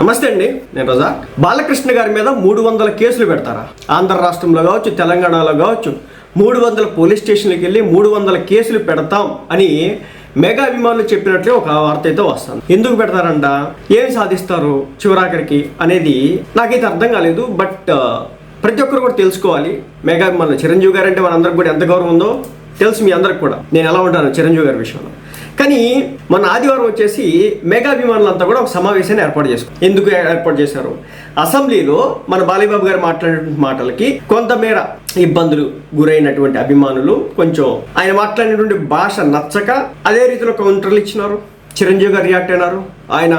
నమస్తే అండి నేను రజా. బాలకృష్ణ గారి మీద మూడు వందల కేసులు పెడతారా? ఆంధ్ర రాష్ట్రంలో కావచ్చు తెలంగాణలో కావచ్చు మూడు వందల పోలీస్ స్టేషన్లకు వెళ్ళి మూడు వందల కేసులు పెడతాం అని మెగా అభిమానులు చెప్పినట్లే ఒక వార్త అయితే వస్తుంది. ఎందుకు పెడతారంట? ఏమి సాధిస్తారు చివరాఖరికి అనేది నాకైతే అర్థం కాలేదు బట్ ప్రతి ఒక్కరు కూడా తెలుసుకోవాలి. మెగా అభిమానులు చిరంజీవి గారు అంటే మనందరికి కూడా ఎంత గౌరవం ఉందో తెలుసు మీ అందరికి కూడా. నేను ఎలా ఉంటాను చిరంజీవి గారి విషయంలో? కానీ మన ఆదివారం వచ్చేసి మెగా అభిమానులంతా కూడా ఒక సమావేశాన్ని ఏర్పాటు చేశారు ఎందుకు ఏర్పాటు చేశారు? అసెంబ్లీలో మన బాలయ్యబాబు గారు మాట్లాడినటువంటి మాటలకి కొంతమేర ఇబ్బందులు గురైనటువంటి అభిమానులు కొంచెం ఆయన మాట్లాడినటువంటి భాష నచ్చక అదే రీతిలో కౌంటర్లు ఇచ్చినారు. చిరంజీవి గారు రియాక్ట్ అయినారు. ఆయన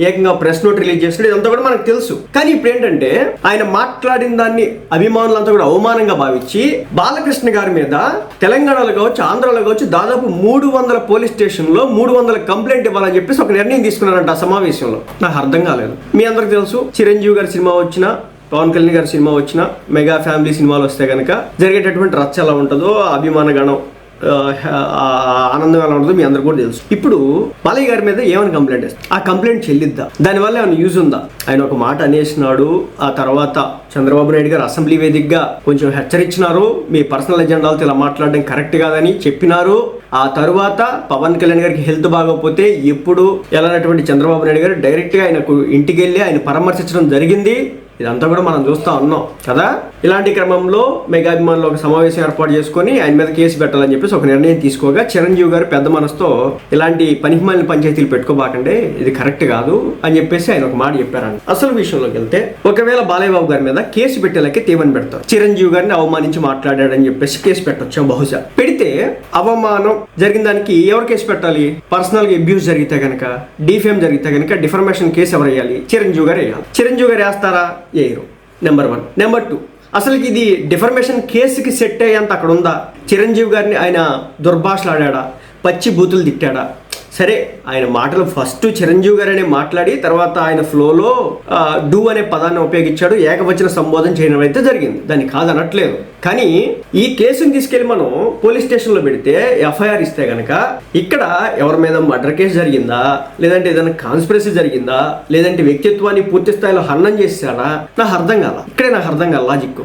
ఏకంగా ప్రెస్ నోట్ రిలీజ్ చేసినాడు ఇదంతా కూడా మనకు తెలుసు. కానీ ఇప్పుడు ఏంటంటే ఆయన మాట్లాడిన దాన్ని అభిమానులంతా కూడా అవమానంగా భావించి బాలకృష్ణ గారి మీద తెలంగాణలో కావచ్చు ఆంధ్రాలో కావచ్చు దాదాపు మూడు వందల పోలీస్ స్టేషన్లో మూడు వందల కంప్లైంట్ ఇవ్వాలని చెప్పేసి ఒక నిర్ణయం తీసుకున్నారంట ఆ సమావేశంలో. నాకు అర్థం కాలేదు. మీ అందరికి తెలుసు చిరంజీవి గారి సినిమా వచ్చిన పవన్ కళ్యాణ్ గారి సినిమా వచ్చిన మెగా ఫ్యామిలీ సినిమాలు వస్తే కనుక జరిగేటటువంటి రచ్చ ఎలా ఉంటుందో అభిమాన గణం ఆ, ఆనందం ఎలా ఉంటుందో మీ అందరు కూడా తెలుసు. ఇప్పుడు బాలయ్య గారి మీద ఏమైనా కంప్లైంట్ ఇస్తారు ఆ కంప్లైంట్ చెల్లిద్దా? దానివల్ల ఏమైనా యూజ్ ఉందా? ఆయన ఒక మాట అనేసినాడు ఆ తర్వాత చంద్రబాబు నాయుడు గారు అసెంబ్లీ వేదికగా కొంచెం హెచ్చరించినారు మీ పర్సనల్ ఎజెండాలతో ఇలా మాట్లాడడం కరెక్ట్ కాదని చెప్పినారు. ఆ తరువాత పవన్ కళ్యాణ్ గారికి హెల్త్ బాగోకపోతే ఎప్పుడు ఎలానటువంటి చంద్రబాబు నాయుడు గారు డైరెక్ట్గా ఆయనకు ఇంటికి వెళ్ళి ఆయన పరామర్శించడం జరిగింది. ఇదంతా కూడా మనం చూస్తా ఉన్నాం కదా? ఇలాంటి క్రమంలో మెగా అభిమానులు ఒక సమావేశం ఏర్పాటు చేసుకొని ఆయన మీద కేసు పెట్టాలని చెప్పేసి ఒక నిర్ణయం తీసుకోగా చిరంజీవి గారు పెద్ద మనసుతో ఇలాంటి పనికిమాలిన పంచాయతీలు పెట్టుకోబాకండి ఇది కరెక్ట్ కాదు అని చెప్పేసి ఆయన ఒక మాట చెప్పారండి. అసలు విషయంలోకి వెళ్తే ఒకవేళ బాలయ్య బాబు గారి మీద కేసు పెట్టేలాకే తీవని పెడతారు. చిరంజీవి గారిని అవమానించి మాట్లాడాడని చెప్పేసి కేసు పెట్టొచ్చు బహుశా. పెడితే అవమానం జరిగిన దానికి ఎవరు కేసు పెట్టాలి? పర్సనల్గా అబ్యూస్ జరిగితే కనుక డిఫేమ్ జరిగితే కనుక డిఫర్మేషన్ కేసు ఎవరు వేయాలి? చిరంజీవి గారు వేయాలి. చిరంజీవి గారు వేస్తారా? వేయరు. Number one. Number two. అసలు ఇది డిఫర్మేషన్ కేసుకి సెట్ అయ్యేంత అక్కడ ఉందా? చిరంజీవి గారిని ఆయన దుర్భాషలాడా పచ్చి బూతులు తిట్టాడా? సరే ఆయన మాటలు ఫస్ట్ చిరంజీవి గారనే మాట్లాడి తర్వాత ఆయన ఫ్లోలో డూ అనే పదాన్ని ఉపయోగించాడు ఏకవచన సంబోధన చేయడం అయితే జరిగింది. దాన్ని కాదనట్లేదు. కానీ ఈ కేసుని తీసుకెళ్ళి మనం పోలీస్ స్టేషన్లో పెడితే ఎఫ్ఐఆర్ ఇస్తే గనక ఇక్కడ ఎవరి మీద మర్డర్ కేసు జరిగిందా లేదంటే ఏదైనా కాన్స్పిరసీ జరిగిందా లేదంటే వ్యక్తిత్వాన్ని పూర్తి స్థాయిలో హరణం చేశాడా నాకు అర్థం కాల. ఇక్కడే నాకు అర్థం కాల లాజిక్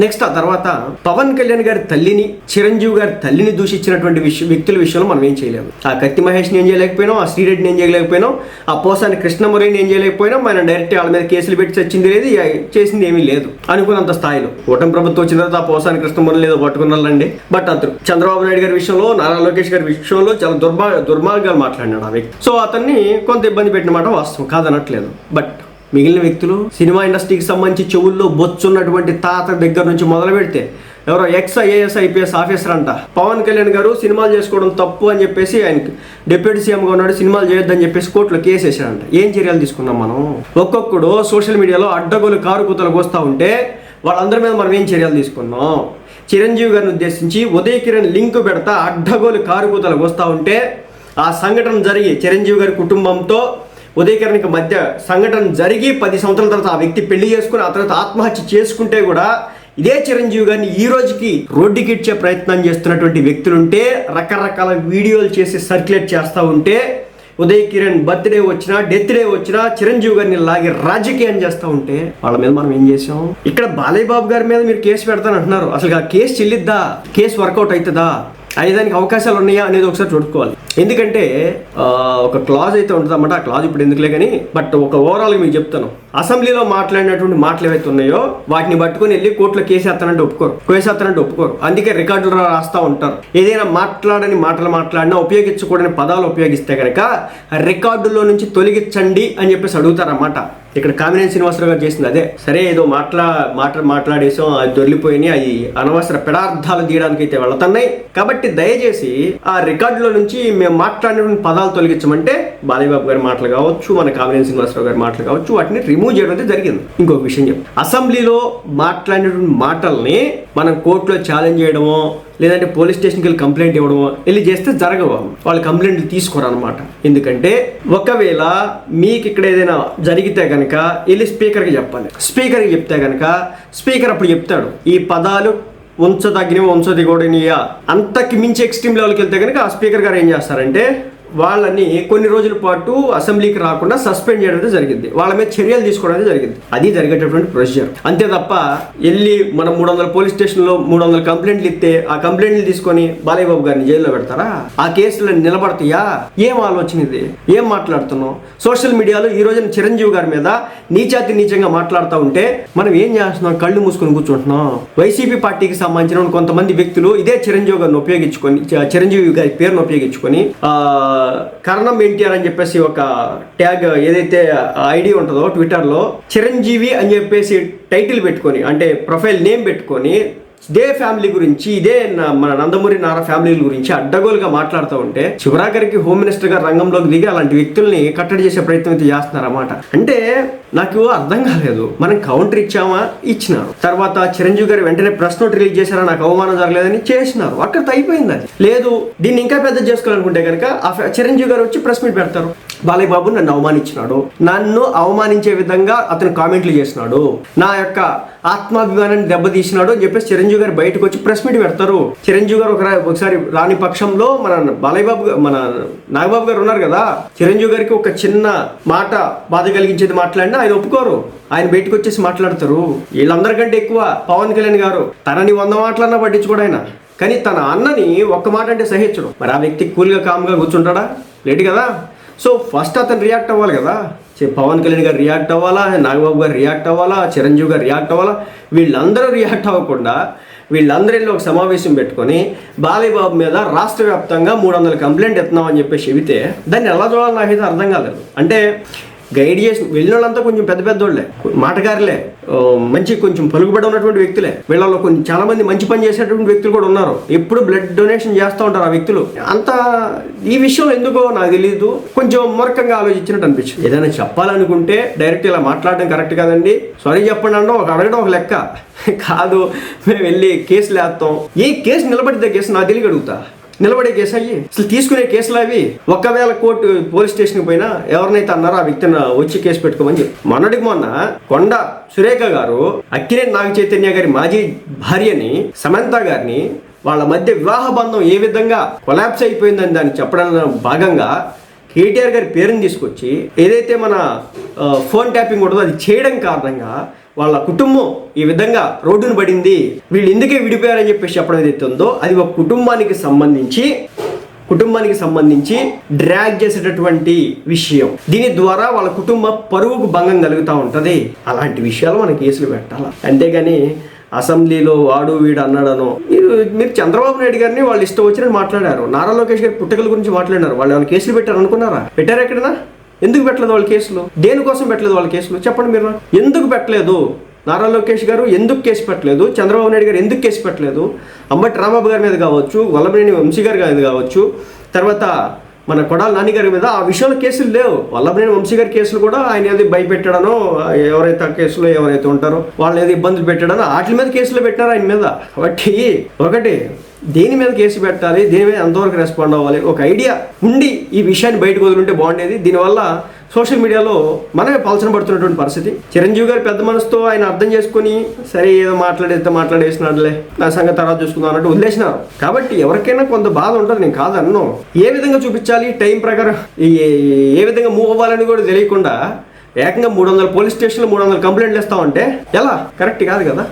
నెక్స్ట్ ఆ తర్వాత పవన్ కళ్యాణ్ గారి తల్లిని చిరంజీవి గారి తల్లిని దూషించినటువంటి విషయ వ్యక్తుల విషయంలో మనం ఏం చేయలేము. ఆ కత్తి మహేష్ని ఏం చేయలేకపోయినాం ఆ శ్రీరెడ్డిని ఏం చేయలేకపోయినాం ఆ పోసాని కృష్ణమురళిని ఏం చేయలేకపోయినా మనం డైరెక్ట్ వాళ్ళ మీద కేసులు పెట్టి చచ్చింది లేదు చేసింది ఏమీ లేదు అనుకున్నంత స్థాయిలో. ఓటమి ప్రభుత్వం వచ్చిన తర్వాత ఆ పోసాని కృష్ణమురళి ఏదో పట్టుకున్నాళ్ళండి బట్ అతను చంద్రబాబు నాయుడు గారి విషయంలో నారా లోకేష్ గారి విషయంలో చాలా దుర్భా దుర్మార్గాలు మాట్లాడినాడు ఆ వ్యక్తి. సో అతన్ని కొంత ఇబ్బంది పెట్టిన మాట వాస్తవం కాదనట్లేదు. బట్ మిగిలిన వ్యక్తులు సినిమా ఇండస్ట్రీకి సంబంధించి చెవుల్లో బొచ్చున్నటువంటి తాత దగ్గర నుంచి మొదలు పెడితే ఎవరో ఎక్స్ ఐఏఎస్ ఐపీఎస్ ఆఫీసర్ అంట. పవన్ కళ్యాణ్ గారు సినిమాలు చేసుకోవడం తప్పు అని చెప్పేసి ఆయనకి డిప్యూటీ సీఎంగా ఉన్నాడు సినిమాలు చేయొద్దని చెప్పేసి కోర్టులో కేసు వేసాడంట ఏం చర్యలు తీసుకున్నాం మనం? ఒక్కొక్కడు సోషల్ మీడియాలో అడ్డగోలు కారుకూతలకు వస్తూ ఉంటే వాళ్ళందరి మీద మనం ఏం చర్యలు తీసుకున్నాం చిరంజీవి గారిని ఉద్దేశించి ఉదయ కిరణ్ లింక్ పెడతా అడ్డగోలు కారుకూతలకు వస్తూ ఉంటే ఆ సంఘటన జరిగి చిరంజీవి గారి కుటుంబంతో ఉదయకరణకి మధ్య సంఘటన జరిగి పది సంవత్సరాల తర్వాత ఆ వ్యక్తి పెళ్ళి చేసుకుని ఆ తర్వాత ఆత్మహత్య చేసుకుంటే కూడా ఇదే చిరంజీవి గారిని ఈ రోజుకి రోడ్డుకిచ్చే ప్రయత్నం చేస్తున్నటువంటి వ్యక్తులుంటే రకరకాల వీడియోలు చేసి సర్క్యులేట్ చేస్తూ ఉంటే ఉదయ్ కిరణ్ బర్త్డే వచ్చినా డెత్ డే వచ్చినా చిరంజీవి గారిని లాగి రాజకీయం చేస్తూ ఉంటే వాళ్ళ మీద మనం ఏం చేసాం? ఇక్కడ బాలయ్య బాబు గారి మీద మీరు కేసు పెడతాను అంటున్నారు. అసలు ఆ కేసు చెల్లిద్దా? కేసు వర్కౌట్ అవుతుందా? అయ్యేదానికి అవకాశాలు ఉన్నాయా అనేది ఒకసారి చూడుకోవాలి. ఎందుకంటే ఒక క్లాజ్ అయితే ఉంటుందన్నమాట. ఆ క్లాజ్ ఇప్పుడు ఎందుకులే కానీ బట్ ఒక ఓవరాల్గా మీకు చెప్తాను. అసెంబ్లీలో మాట్లాడినటువంటి మాటలు ఏవైతే ఉన్నాయో వాటిని పట్టుకొని వెళ్ళి కోర్టులో కేసేస్తానంటే ఒప్పుకోరు. కేసేస్తానంటే ఒప్పుకోరు. అందుకే రికార్డులు రాస్తూ ఉంటారు. ఏదైనా మాట్లాడని మాటలు మాట్లాడినా ఉపయోగించకూడని పదాలు ఉపయోగిస్తే కనుక రికార్డులో నుంచి తొలగించండి అని చెప్పేసి అడుగుతారన్నమాట. ఇక్కడ కామినేని శ్రీనివాసరావు గారు చేసింది అదే. సరే ఏదో మాట్లా మాట మాట్లాడేసాం అది దొరికిపోయినాయి అవి అనవసర పెడార్థాలు తీయడానికి అయితే వెళుతున్నాయి. కాబట్టి దయచేసి ఆ రికార్డులో నుంచి మేము మాట్లాడిన పదాలు తొలగించమంటే బాలయ్యబాబు గారి మాటలు కావచ్చు మన కామినేని శ్రీనివాసరావు గారి మాటలు కావచ్చు వాటిని రిమూవ్ చేయడం అయితే జరిగింది. ఇంకొక విషయం చెప్పు అసెంబ్లీలో మాట్లాడినటువంటి మాటల్ని మనం కోర్టులో ఛాలెంజ్ చేయడమో లేదంటే పోలీస్ స్టేషన్కి వెళ్ళి కంప్లైంట్ ఇవ్వడమో వెళ్ళి చేస్తే జరగవు వాళ్ళు కంప్లైంట్లు తీసుకోరు అనమాట ఎందుకంటే ఒకవేళ మీకు ఇక్కడ ఏదైనా జరిగితే కనుక వెళ్ళి స్పీకర్కి చెప్పాలి స్పీకర్కి చెప్తే కనుక స్పీకర్ అప్పుడు చెప్తాడు ఈ పదాలు ఉంచదగినవి ఉంచదిగూడనియా? అంతకి మించి ఎక్స్ట్రీమ్ లెవెల్కి వెళ్తే కనుక ఆ స్పీకర్ గారు ఏం చేస్తారంటే వాళ్ళని కొన్ని రోజుల పాటు అసెంబ్లీకి రాకుండా సస్పెండ్ చేయడం జరిగింది. వాళ్ళ మీద చర్యలు తీసుకోవడం జరిగింది. అది జరిగేటటువంటి ప్రొసీజర్. అంతే తప్ప వెళ్ళి మనం మూడు వందల పోలీస్ స్టేషన్లో మూడు వందల కంప్లైంట్లు ఇస్తే ఆ కంప్లైంట్లు తీసుకొని బాలయ్య బాబు గారిని జైల్లో పెడతారా? ఆ కేసులు నిలబడతాయా? ఏం ఆలోచన ఇది? ఏం మాట్లాడుతున్నావు? సోషల్ మీడియాలో ఈ రోజున చిరంజీవి గారి మీద నీచాతి నీచంగా మాట్లాడుతూ ఉంటే మనం ఏం చేస్తున్నాం? కళ్ళు మూసుకొని కూర్చుంటున్నాం. వైసీపీ పార్టీకి సంబంధించిన కొంతమంది వ్యక్తులు ఇదే చిరంజీవి గారిని ఉపయోగించుకొని చిరంజీవి గారి పేరును ఉపయోగించుకొని ఆ, కరణం ఎన్టీఆర్ అని చెప్పేసి ఒక ట్యాగ్ ఏదైతే ఐడి ఉంటుందో ట్విట్టర్లో చిరంజీవి అని చెప్పేసి టైటిల్ పెట్టుకొని అంటే ప్రొఫైల్ నేమ్ పెట్టుకొని ఇదే ఫ్యామిలీ గురించి ఇదే నా- మన నందమూరి నారా ఫ్యామిలీ గురించి అడ్డగోలుగా మాట్లాడుతూ ఉంటే చివరాఖరికి హోమ్ మినిస్టర్ గారు రంగంలోకి దిగి అలాంటి వ్యక్తుల్ని కట్టడి చేసే ప్రయత్నం అయితే చేస్తున్నారన్నమాట. అంటే నాకు అర్థం కాలేదు. మనం కౌంటర్ ఇచ్చామా? ఇచ్చినారు. తర్వాత చిరంజీవి గారు వెంటనే ప్రెస్ నోట్ రిలీజ్ చేశారా? నాకు అవమానం జరగలేదని చేసినారు. అక్కడ అయిపోయింది అది. లేదు దీన్ని ఇంకా పెద్ద చేసుకోవాలనుకుంటే కనుక ఆ చిరంజీవి గారు వచ్చి ప్రెస్ మీట్ పెడతారు. బాలయ్య బాబు నన్ను అవమానించినాడు. నన్ను అవమానించే విధంగా అతను కామెంట్లు చేసినాడు. నా యొక్క ఆత్మాభిమానాన్ని దెబ్బతీసినాడు అని చెప్పేసి చిరంజీవి గారు బయటకు వచ్చి ప్రెస్ మీట్ పెడతారు. చిరంజీవి గారు ఒక ఒకసారి రాని పక్షంలో మన బాలయ్య బాబు మన నాగబాబు గారు ఉన్నారు కదా. చిరంజీవి గారికి ఒక చిన్న మాట బాధ కలిగించేది మాట్లాడినా ఆయన ఒప్పుకోరు. ఆయన బయటకు వచ్చేసి మాట్లాడతారు. వీళ్ళందరికంటే ఎక్కువ పవన్ కళ్యాణ్ గారు తనని వంద మాటలన్నా పట్టించుకోడు ఆయన. కానీ తన అన్నని ఒక్క మాట అంటే సహించడు. మరి ఆ వ్యక్తి కూల్గా కామ్గా కూర్చుంటాడా? లేడు కదా? సో ఫస్ట్ అతను రియాక్ట్ అవ్వాలి కదా. పవన్ కళ్యాణ్ గారు రియాక్ట్ అవ్వాలా? నాగబాబు గారు రియాక్ట్ అవ్వాలా? చిరంజీవి గారు రియాక్ట్ అవ్వాలా? వీళ్ళందరూ రియాక్ట్ అవ్వకుండా వీళ్ళందరిలో ఒక సమావేశం పెట్టుకొని బాలయ్య బాబు మీద రాష్ట్ర వ్యాప్తంగా మూడు వందల కంప్లైంట్ ఎత్తున్నామని చెప్పేసి చెబితే దాన్ని ఎలా చూడాలో నాకైతే అర్థం కాలేదు. అంటే గైడ్ చేసి వెళ్ళిన వాళ్ళంతా కొంచెం పెద్ద పెద్దోళ్ళే మాటగారులే మంచి కొంచెం పలుకుబడి ఉన్నటువంటి వ్యక్తులే. వీళ్ళలో కొంచెం చాలా మంది మంచి పని చేసేటువంటి వ్యక్తులు కూడా ఉన్నారు. ఎప్పుడు బ్లడ్ డొనేషన్ చేస్తూ ఉంటారు ఆ వ్యక్తులు. అంత ఈ విషయం ఎందుకో నాకు తెలియదు కొంచెం మూర్ఖంగా ఆలోచించినట్టు అనిపించింది. ఏదైనా చెప్పాలనుకుంటే డైరెక్ట్ ఇలా మాట్లాడడం కరెక్ట్ కాదండి. సారీ చెప్పండి అంటే ఒక అడగడం ఒక లెక్క. కాదు మేము వెళ్ళి కేసులు వేస్తాం. ఏ కేసు నిలబడితే కేసు నాకు తెలియ అడుగుతా. నిలబడే కేసు అయ్యి అసలు తీసుకునే కేసులు అవి ఒకవేళ కోర్టు పోలీస్ స్టేషన్కి పోయినా ఎవరినైతే అన్నారో ఆ వ్యక్తిని వచ్చి కేసు పెట్టుకోమని చెప్పి. మొన్నటికి మొన్న కొండ సురేఖ గారు అక్కినేని నాగ చైతన్య గారి మాజీ భార్యని సమంత గారిని వాళ్ళ మధ్య వివాహ బంధం ఏ విధంగా కొలాప్స్ అయిపోయిందని దాన్ని చెప్పడంలో భాగంగా కేటీఆర్ గారి పేరుని తీసుకొచ్చి ఏదైతే మన ఫోన్ ట్యాపింగ్ ఉంటుందో అది చేయడం కారణంగా వాళ్ళ కుటుంబం ఈ విధంగా రోడ్డును పడింది. వీళ్ళు ఎందుకే విడిపోయారని చెప్పేసి చెప్పడం ఏదైతే ఉందో అది ఒక కుటుంబానికి సంబంధించి కుటుంబానికి సంబంధించి డ్రాగ్ చేసేటటువంటి విషయం. దీని ద్వారా వాళ్ళ కుటుంబ పరువుకు భంగం కలుగుతూ ఉంటుంది. అలాంటి విషయాలు మన కేసులు పెట్టాలి? అంతేగాని అసెంబ్లీలో వాడు వీడు అన్నాడను మీరు మీరు చంద్రబాబు నాయుడు గారిని వాళ్ళు ఇష్టం వచ్చినట్టు మాట్లాడారు. నారా లోకేష్ గారి పుట్టకల గురించి మాట్లాడారు. వాళ్ళు ఏమైనా కేసులు పెట్టారు అనుకున్నారా పెట్టారు ఎక్కడన్నా ఎందుకు పెట్టలేదు వాళ్ళ కేసులు? దేనికోసం పెట్టలేదు వాళ్ళ కేసులు? చెప్పండి మీరు ఎందుకు పెట్టలేదు? నారా లోకేష్ గారు ఎందుకు కేసు పెట్టలేదు? చంద్రబాబు నాయుడు గారు ఎందుకు కేసు పెట్టలేదు? అంబటి రాంబాబు గారి మీద కావచ్చు వల్లభనేని వంశీ గారి మీద కావచ్చు తర్వాత మన కొడాల నాని గారి మీద ఆ విషయంలో కేసులు లేవు. వల్లభనేని వంశీ గారి కేసులు కూడా ఆయన ఏది భయపెట్టడనో ఎవరైతే ఆ కేసులో ఎవరైతే ఉంటారో వాళ్ళు ఏదో ఇబ్బందులు పెట్టడనో వాటి మీద కేసులు పెట్టారు ఆయన మీద. కాబట్టి ఒకటి దేని మీద కేసు పెట్టాలి? దేని మీద ఎంతవరకు రెస్పాండ్ అవ్వాలి? ఒక ఐడియా ఉండి ఈ విషయాన్ని బయటకు వదులుంటే బాగుండేది. దీనివల్ల సోషల్ మీడియాలో మనమే పలచన పడుతున్నటువంటి పరిస్థితి. చిరంజీవి గారు పెద్ద మనసుతో ఆయన అర్థం చేసుకొని సరే ఏదో మాట్లాడేస్తే మాట్లాడేసినాడులే నా సంగతి తర్వాత చూసుకుందాం అన్నట్టు వదిలేసినారు. కాబట్టి ఎవరికైనా కొంత బాధ ఉంటుంది నేను కాదన్ను. ఏ విధంగా చూపించాలి? టైం ప్రకారం ఈ- ఏ విధంగా మూవ్ అవ్వాలని కూడా తెలియకుండా ఏకంగా మూడు వందల పోలీస్ స్టేషన్లో మూడు వందల కంప్లైంట్లు ఇస్తామంటే ఎలా? కరెక్ట్ కాదు కదా?